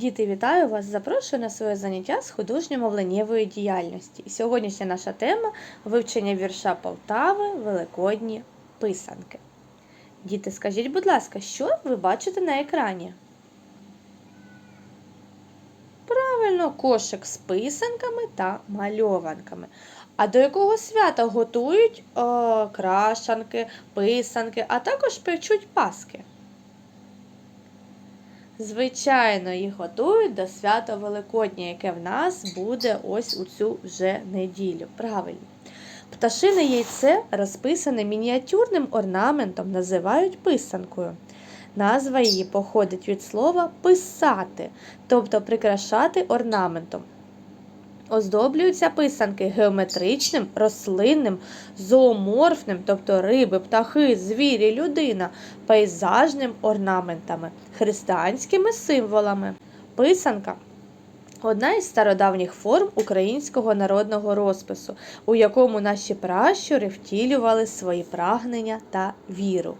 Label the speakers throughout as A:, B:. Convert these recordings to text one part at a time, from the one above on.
A: Діти, вітаю вас! Запрошую на своє заняття з художньо-мовленнєвої діяльності. Сьогоднішня наша тема вивчення вірша Полтави Великодні писанки. Діти, скажіть, будь ласка, що ви бачите на екрані? Правильно, кошик з писанками та мальованками. А до якого свята готують о, крашанки, писанки, а також печуть паски? Звичайно, їх готують до свята Великодня, яке в нас буде ось у цю вже неділю. Правильно. Пташине яйце, розписане мініатюрним орнаментом, називають писанкою. Назва її походить від слова писати, тобто прикрашати орнаментом. Оздоблюються писанки геометричним, рослинним, зооморфним, тобто риби, птахи, звірі, людина, пейзажним орнаментами, християнськими символами. Писанка одна із стародавніх форм українського народного розпису, у якому наші пращури втілювали свої прагнення та віру.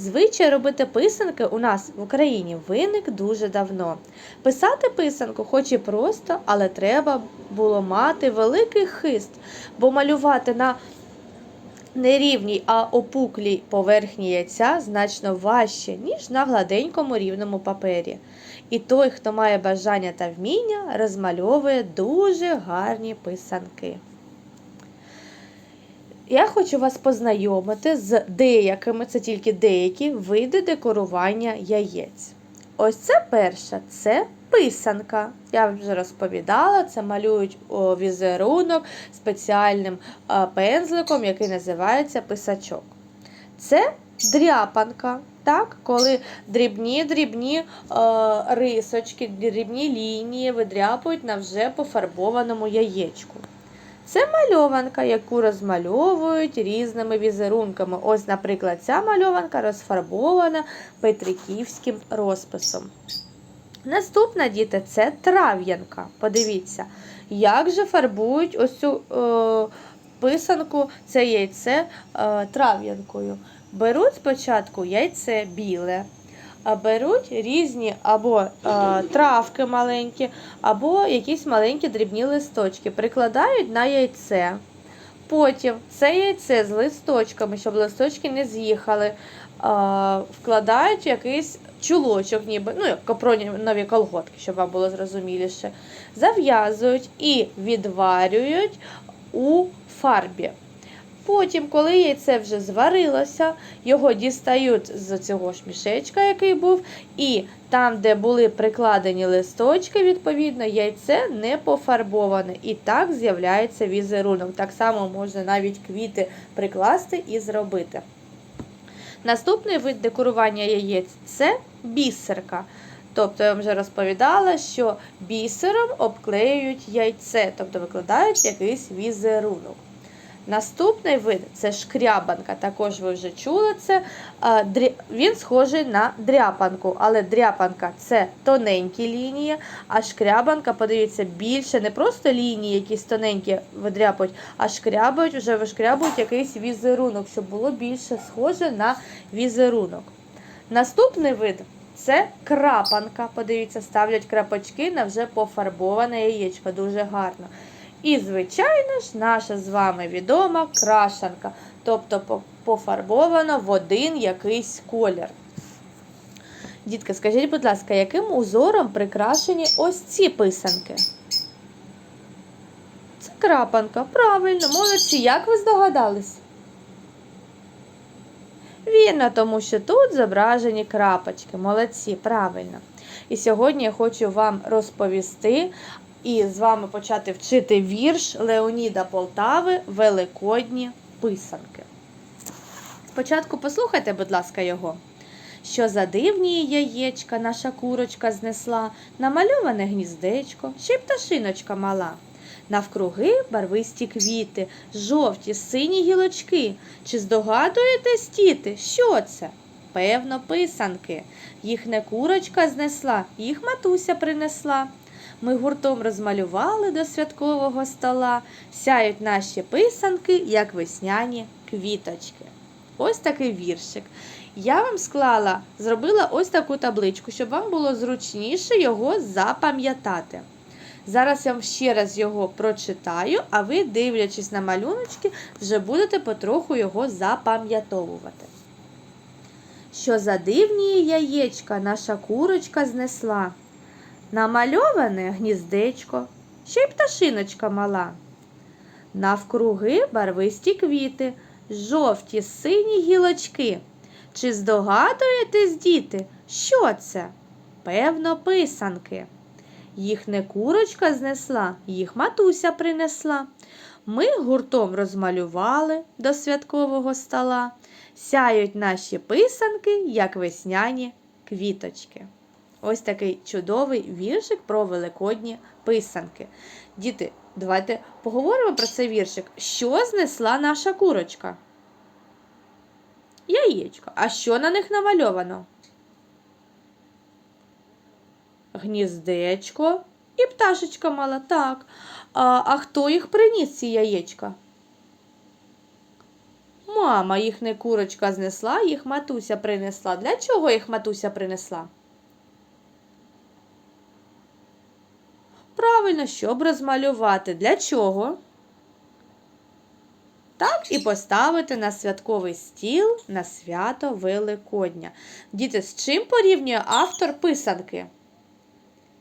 A: Звичай робити писанки у нас в Україні виник дуже давно. Писати писанку, хоч і просто, але треба було мати великий хист, бо малювати на нерівній, а опуклій поверхні яйця значно важче, ніж на гладенькому рівному папері. І той, хто має бажання та вміння, розмальовує дуже гарні писанки. Я хочу вас познайомити з деякими, це тільки деякі види декорування яєць. Ось це перша це писанка. Я вже розповідала, це малюють візерунок спеціальним пензликом, який називається писачок. Це дряпанка. Так, коли дрібні-дрібні рисочки, дрібні лінії видряпують на вже пофарбованому яєчку. Це мальованка, яку розмальовують різними візерунками. Ось, наприклад, ця мальованка розфарбована петриківським розписом. Наступна діти це трав'янка. Подивіться, як же фарбують ось цю е, писанку, це яйце е, трав'янкою. Беруть спочатку яйце біле, беруть різні або е, травки маленькі, або якісь маленькі дрібні листочки, прикладають на яйце. Потім це яйце з листочками, щоб листочки не з'їхали, е, вкладають якийсь чулочок, ніби, ну, як капронові колготки, щоб вам було зрозуміліше. Зав'язують і відварюють у фарбі. Потім, коли яйце вже зварилося, його дістають з цього ж мішечка, який був, і там, де були прикладені листочки, відповідно, яйце не пофарбоване. І так з'являється візерунок. Так само можна навіть квіти прикласти і зробити. Наступний вид декорування яєць це бісерка. Тобто я вам вже розповідала, що бісером обклеюють яйце, тобто викладають якийсь візерунок. Наступний вид це шкрябанка. Також ви вже чули це. Він схожий на дряпанку, але дряпанка це тоненькі лінії, а шкрябанка, подивіться, більше не просто лінії, якісь тоненькі видряпують, а шкрябають, вже вишкрябують якийсь візерунок, щоб було більше схоже на візерунок. Наступний вид це крапанка. Подивіться, ставлять крапочки на вже пофарбоване яєчко. Дуже гарно. І, звичайно ж, наша з вами відома крашанка, тобто пофарбована в один якийсь колір. Дітки, скажіть, будь ласка, яким узором прикрашені ось ці писанки? Це крапанка. Правильно, молодці, як ви здогадались? Вірно, тому що тут зображені крапочки. Молодці, правильно. І сьогодні я хочу вам розповісти і з вами почати вчити вірш Леоніда Полтави Великодні писанки. Спочатку послухайте, будь ласка, його. Що за дивні яєчка наша курочка знесла, намальоване гніздечко, ще й пташиночка мала. Навкруги барвисті квіти, жовті, сині гілочки. Чи здогадуєтесь, діти, що це? Певно, писанки. Їх не курочка знесла, їх матуся принесла. Ми гуртом розмалювали до святкового стола, сяють наші писанки, як весняні квіточки. Ось такий віршик. Я вам склала, зробила ось таку табличку, щоб вам було зручніше його запам'ятати. Зараз я вам ще раз його прочитаю, а ви, дивлячись на малюночки, вже будете потроху його запам'ятовувати. Що за дивні яєчка наша курочка знесла. Намальоване гніздечко, ще й пташиночка мала. Навкруги барвисті квіти, жовті сині гілочки. Чи здогадуєтесь, діти, що це? Певно, писанки. Їх не курочка знесла, їх матуся принесла. Ми гуртом розмалювали до святкового стола. Сяють наші писанки, як весняні квіточки. Ось такий чудовий віршик про великодні писанки. Діти, давайте поговоримо про цей віршик. Що знесла наша курочка? Яєчко. А що на них намальовано? Гніздечко і пташечка мала. Так. А, а хто їх приніс, ці яєчка? Мама їх не курочка знесла, їх матуся принесла. Для чого їх матуся принесла? Правильно, щоб розмалювати. Для чого? Так, і поставити на святковий стіл на свято Великодня. Діти, з чим порівнює автор писанки?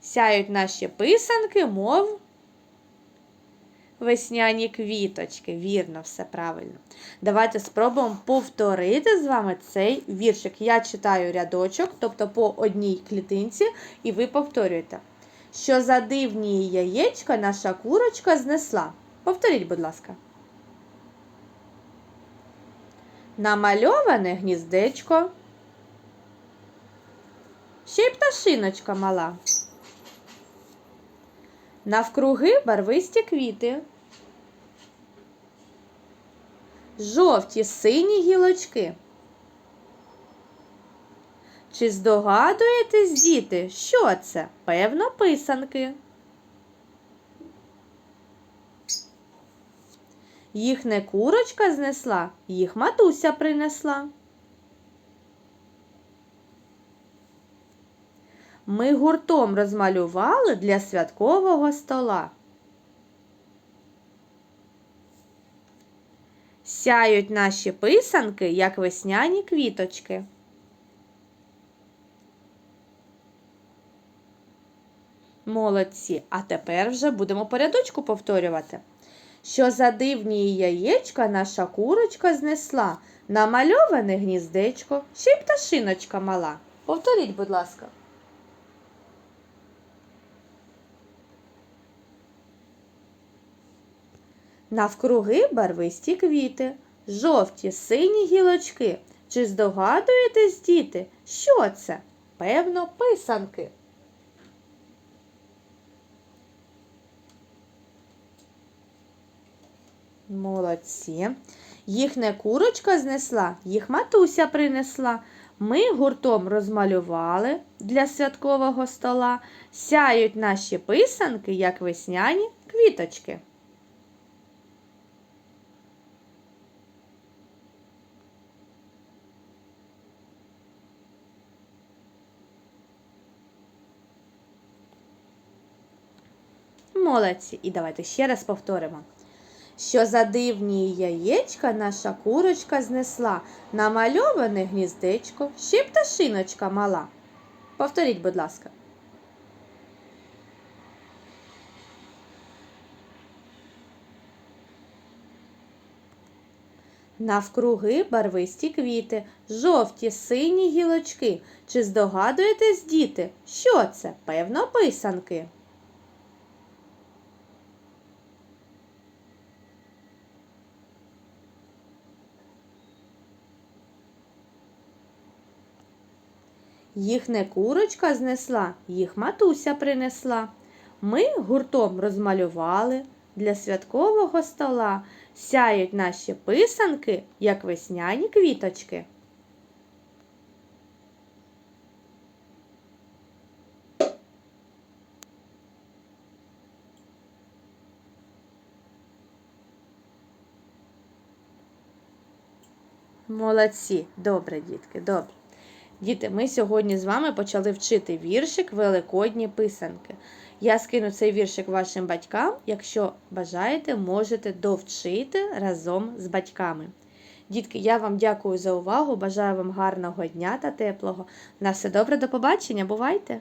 A: Сяють наші писанки, мов весняні квіточки. Вірно, все правильно. Давайте спробуємо повторити з вами цей віршик. Я читаю рядочок, тобто по одній клітинці, і ви повторюєте. Що за дивні яєчка наша курочка знесла. Повторіть, будь ласка. Намальоване гніздечко. Ще й пташиночка мала. Навкруги барвисті квіти. Жовті сині гілочки. Чи здогадуєтесь, діти, що це? Певно, писанки. Їх не курочка знесла, їх матуся принесла. Ми гуртом розмалювали для святкового стола. Сяють наші писанки, як весняні квіточки. Молодці. А тепер вже будемо по рядочку повторювати. Що за дивні яєчка наша курочка знесла, намальоване гніздечко, ще й пташиночка мала. Повторіть, будь ласка. Навкруги барвисті квіти, жовті сині гілочки. Чи здогадуєтесь, діти, що це? Певно, писанки. Молодці. Їх не курочка знесла, їх матуся принесла. Ми гуртом розмалювали для святкового стола. Сяють наші писанки, як весняні квіточки. Молодці. І давайте ще раз повторимо. Що за дивні яєчка наша курочка знесла, намальоване гніздечко, ще пташиночка мала. Повторіть, будь ласка. Навкруги барвисті квіти, жовті сині гілочки. Чи здогадуєтесь, діти, що це? Певно, писанки. Їх не курочка знесла, їх матуся принесла. Ми гуртом розмалювали для святкового стола. Сяють наші писанки, як весняні квіточки. Молодці, добре, дітки, добре. Діти, ми сьогодні з вами почали вчити віршик Великодні писанки. Я скину цей віршик вашим батькам. Якщо бажаєте, можете довчити разом з батьками. Дітки, я вам дякую за увагу. Бажаю вам гарного дня та теплого. На все добре, до побачення. Бувайте!